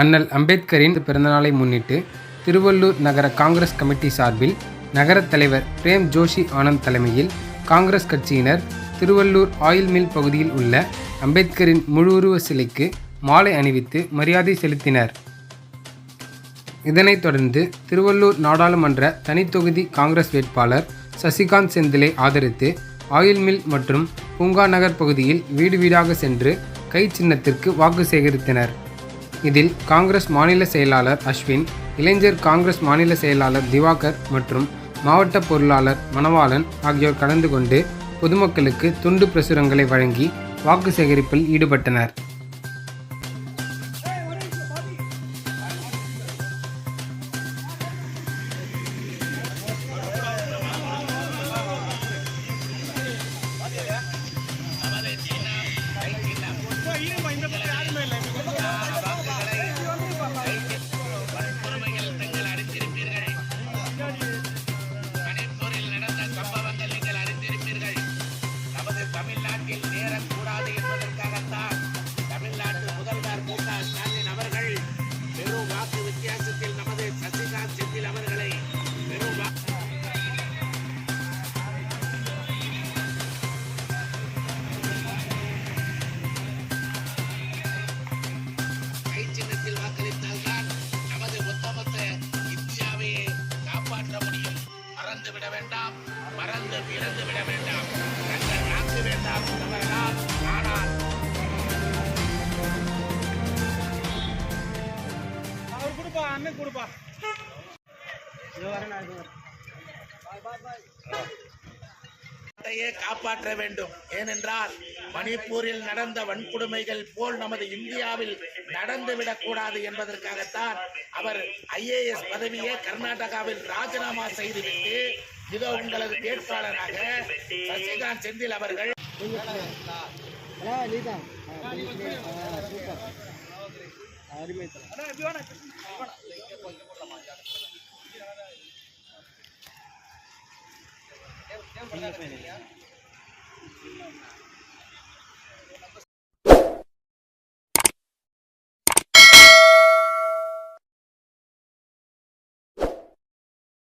அண்ணல் அம்பேத்கரின் பிறந்தநாளை முன்னிட்டு திருவள்ளூர் நகர காங்கிரஸ் கமிட்டி சார்பில் நகரத் தலைவர் பிரேம் ஜோஷி ஆனந்த் தலைமையில் காங்கிரஸ் கட்சியினர் திருவள்ளூர் ஆயில் மில் பகுதியில் உள்ள அம்பேத்கரின் முழுவுருவ சிலைக்கு மாலை அணிவித்து மரியாதை செலுத்தினர். இதனைத் தொடர்ந்து திருவள்ளூர் நாடாளுமன்ற தனித்தொகுதி காங்கிரஸ் வேட்பாளர் சசிகாந்த் செந்திலை ஆதரித்து ஆயில் மில் மற்றும் பூங்கா நகர் பகுதியில் வீடு வீடாக சென்று கை சின்னத்திற்கு வாக்கு சேகரித்தனர். இதில் காங்கிரஸ் மாநில செயலாளர் அஸ்வின் இளைஞர் காங்கிரஸ் மாநில செயலாளர் திவாகர் மற்றும் மாவட்ட பொருளாளர் மணவாளன் ஆகியோர் கலந்து கொண்டு பொதுமக்களுக்கு துண்டு பிரசுரங்களை வழங்கி வாக்கு சேகரிப்பில் ஈடுபட்டனர். மறந்து விட வேண்டாம் தங்கள் நாக்கு வேண்டாம் ஆனால் அவர் கொடுப்பா அண்ணன் கொடுப்பா காப்பாற்ற வேண்டும். ஏனென்றால் மணிப்பூரில் நடந்த வன்கொடுமைகள் போல் நமது இந்தியாவில் நடந்துவிடக் கூடாது என்பதற்காகத்தான் அவர் ஐஏஎஸ் பதவியை கர்நாடகாவில் ராஜினாமா செய்துவிட்டு இதோ உங்களது வேட்பாளராக சசிகாந்த் செந்தில் அவர்கள். வாண்ணா.